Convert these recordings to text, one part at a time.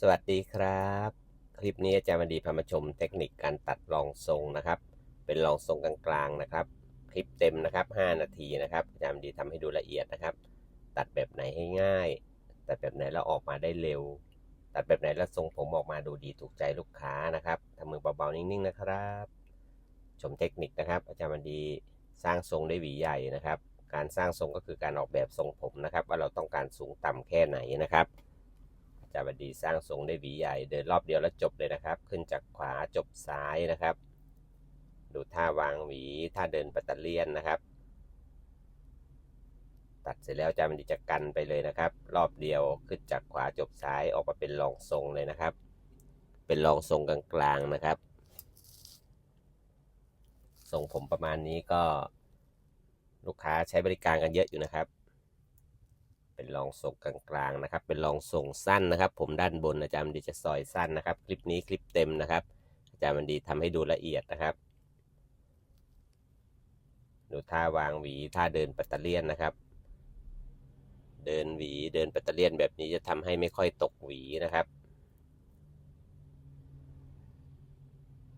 สวัสดีครับ คลิปนี้อาจารย์วันดีพามาชมเทคนิคการตัดรองทรงนะครับ เป็นรองทรงกลางๆนะครับ คลิปเต็มนะครับ 5 นาทีนะครับอาจารย์วันดีทำให้ดูละเอียดนะครับ ตัดแบบไหนให้ง่าย ตัดแบบไหนแล้วออกมาได้เร็ว ตัดแบบไหนแล้วทรงผมออกมาดูดีถูกใจลูกค้านะครับทำมือเบาๆนิ่งๆนะครับ ชมเทคนิคนะครับ อาจารย์วันดีสร้างทรงได้หวีใหญ่นะครับ การสร้างทรงก็คือการออกแบบทรงผมนะครับ ว่าเราต้องการสูงต่ำแค่ไหนนะครับ จารย์วันดีสร้างทรงได้หวีใหญ่ เดินรอบเดียวแล้วจบเลยนะครับ ขึ้นจากขวาจบซ้ายนะครับ ดูท่าวางหวีท่าเดินปัตตเลียนนะครับ ตัดเสร็จแล้วจารย์วันดีจะกันไปเลยนะครับ รอบเดียวขึ้นจากขวาจบซ้ายออกมาเป็นรองทรงเลยนะครับ เป็นรองทรงกลางๆนะครับทรงผมประมาณนี้ก็ลูกค้าใช้บริการกันเยอะอยู่นะครับ เป็นรองทรงกลางๆนะครับ เป็นรองทรงสั้นนะครับ ผมด้านบนอาจารย์มันดีจะซอยสั้นนะครับ คลิปนี้คลิปเต็มนะครับ อาจารย์มันดีทำให้ดูละเอียดนะครับ ดูท่าวางหวีท่าเดินปัตเตอร์เลียนนะครับ เดินหวีเดินปัตเตอร์เลียนแบบนี้จะทำให้ไม่ค่อยตกหวีนะครับ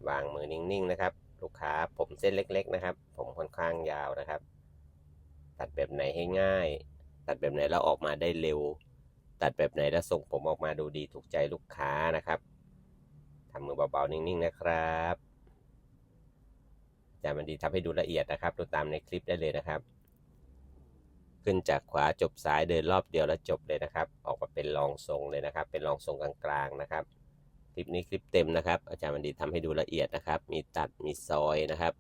วางมือนิ่งๆนะครับ ลูกค้าผมเส้นเล็ก ๆ นะครับ ผมค่อนข้างยาวนะครับ ตัดแบบไหนให้ง่าย ตัดแบบไหนแล้วออกมาได้เร็ว ตัดแบบไหนแล้วส่งผมออกมาดูดีถูกใจลูกค้านะครับทำมือเบาๆนิ่งๆนะครับอาจารย์มันดีทำให้ดูละเอียดนะครับ ดูตามในคลิปได้เลยนะครับ ขึ้นจากขวาจบซ้ายเดินรอบเดียวแล้วจบเลยนะครับ ออกมาเป็นรองทรงเลยนะครับ เป็นรองทรงกลางๆนะครับคลิปนี้คลิปเต็มนะครับ อาจารย์บันดีทำให้ดูละเอียดนะครับ มีตัดมีซอยนะครับ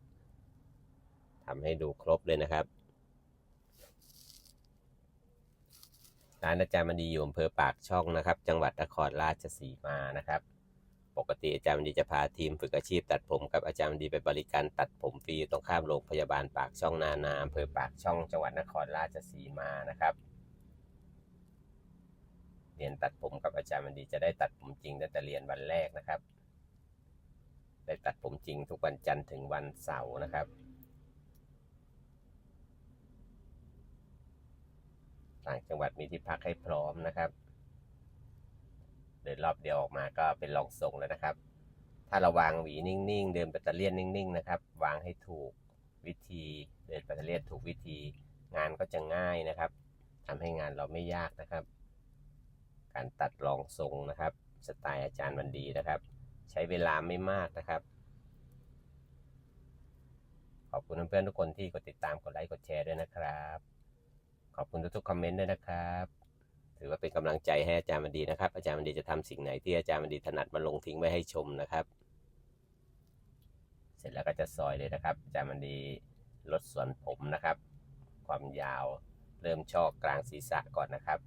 ทำให้ดูครบเลยนะครับ ร้านอาจารย์บันดีอยู่อำเภอปากช่องนะครับ จังหวัดนครราชสีมานะครับ ปกติอาจารย์บันดีจะพาทีมฝึกอาชีพตัดผมกับอาจารย์บันดีไปบริการตัดผมฟรีตรงข้ามโรงพยาบาลปากช่องนานาอำเภอปากช่องจังหวัดนครราชสีมานะครับเรียนตัดผมกับอาจารย์มันดีจะได้ตัดผมจริงตั้งแต่เรียนวันแรกนะครับ ได้ตัดผมจริงทุกวันจันทร์ถึงวันเสาร์นะครับ ต่างจังหวัดมีที่พักให้พร้อมนะครับ เดินรอบเดียวออกมาก็เป็นรองทรงแล้วนะครับ ถ้าเราวางหวีนิ่งๆ เดินปัตเตอรี่นนิ่งๆนะครับ วางให้ถูกวิธี เดินปัตเตอร์เลียนถูกวิธี งานก็จะง่ายนะครับทำให้งานเราไม่ยากนะครับ การตัดรองทรงนะครับ สไตล์อาจารย์วันดีนะครับ ใช้เวลาไม่มากนะครับขอบคุณเพื่อนๆทุกคนที่กดติดตาม กดไลค์ กดแชร์ด้วยนะครับ คุณทุกๆคอมเมนต์ด้วยนะครับ ถือว่าเป็นกำลังใจให้อาจารย์วันดีนะครับ อาจารย์วันดีจะทำสิ่งไหนที่อาจารย์วันดีถนัดมาลงทิ้งไว้ให้ชมนะครับ เสร็จแล้วก็จะซอยเลยนะครับ อาจารย์วันดีลดส่วนผมนะครับ ความยาวเริ่มชอกกลางศีรษะก่อนนะครับ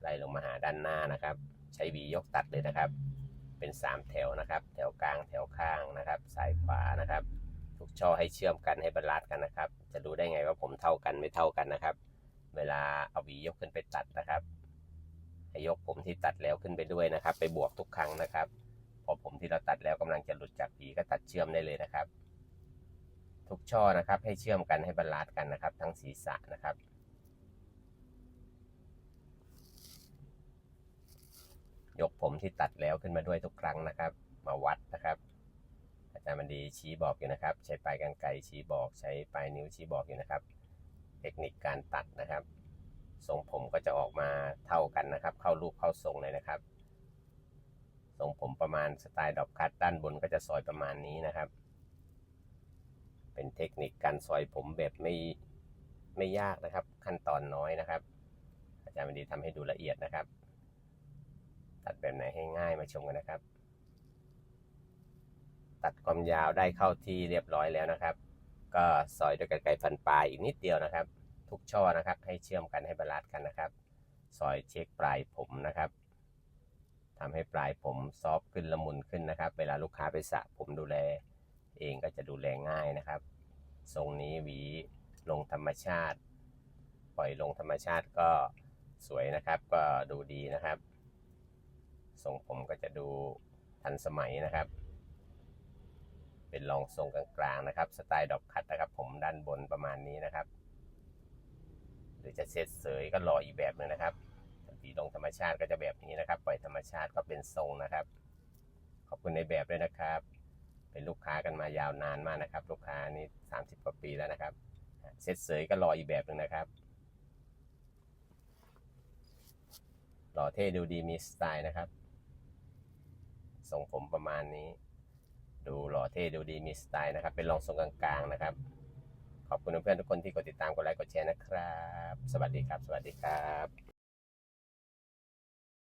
ไล่ลงมาหาด้านหน้านะครับ ใช้วียกตัดเลยนะครับ เป็น 3 แถวนะครับ แถวกลางแถวข้างนะครับซ้ายขวานะครับทุกช่อให้เชื่อมกันให้บรรลัดกันนะครับ จะดูได้ไงว่าผมเท่ากันไม่เท่ากันนะครับ เวลาเอาหวียกขึ้นไปตัดนะครับให้ยกผมที่ตัดแล้วขึ้นไปด้วยนะครับ ไปบวกทุกครั้งนะครับ พอผมที่เราตัดแล้วกำลังจะหลุดจากหวีก็ตัดเชื่อมได้เลยนะครับ ทุกช่อนะครับ ให้เชื่อมกันให้บรรลัดกันนะครับ ทั้งศีรษะนะครับยกผมที่ตัดแล้วขึ้นมาด้วยทุกครั้งนะครับ มาวัดนะครับ อาจารย์มันดีชี้บอกอยู่นะครับ ใช้ปลายกรรไกรชี้บอกใช้ปลายนิ้วชี้บอกอยู่นะครับ เทคนิคการตัดนะครับ ทรงผมก็จะออกมาเท่ากันนะครับ เข้ารูปเข้าทรงเลยนะครับ ทรงผมประมาณสไตล์ดอกคัตด้านบนก็จะซอยประมาณนี้นะครับ เป็นเทคนิคการซอยผมแบบไม่ไม่ยากนะครับ ขั้นตอนน้อยนะครับ อาจารย์มันดีทำให้ดูละเอียดนะครับ ตัดแบบไหนให้ง่ายมาชมกันนะครับ ตัดความยาวได้เข้าที่เรียบร้อยแล้วนะครับ ก็ซอยด้วยกรรไกรฟันปลายอีกนิดเดียวนะครับ ทุกช่อนะครับ ให้เชื่อมกันให้บรรลัดกันนะครับ ซอยเช็คปลายผมนะครับทำให้ปลายผมซอฟต์ขึ้นละมุนขึ้นนะครับ เวลาลูกค้าไปสระผมดูแล เองก็จะดูแลง่ายนะครับ ทรงนี้หวีลงธรรมชาติ ปล่อยลงธรรมชาติก็สวยนะครับ ก็ดูดีนะครับ ทรงผมก็จะดูทันสมัยนะครับ เป็นรองทรงกลางๆนะครับ สไตล์ดอกคัตนะครับ ผมด้านบนประมาณนี้นะครับ หรือจะเซตเสยก็รออีกแบบหนึงนะครับสีลงธรรมชาติก็จะแบบนี้นะครับ ปล่อยธรรมชาติก็เป็นทรงนะครับ ขอบคุณในแบบด้วยนะครับ เป็นลูกค้ากันมายาวนานมากนะครับ ลูกค้านี่สามสิบกว่าปีแล้วนะครับ เซตเสยก็รออีกแบบหนึ่งนะครับหล่อเท่ดูดีมีสไตล์นะครับทรงผมประมาณนี้ ดูหล่อเท่ดูดีมีสไตล์นะครับ เป็นรองทรงกลางๆนะครับ ขอบคุณเพื่อนๆทุกคนที่กดติดตามกดไลค์กดแชร์นะครับ สวัสดีครับ สวัสดีครับ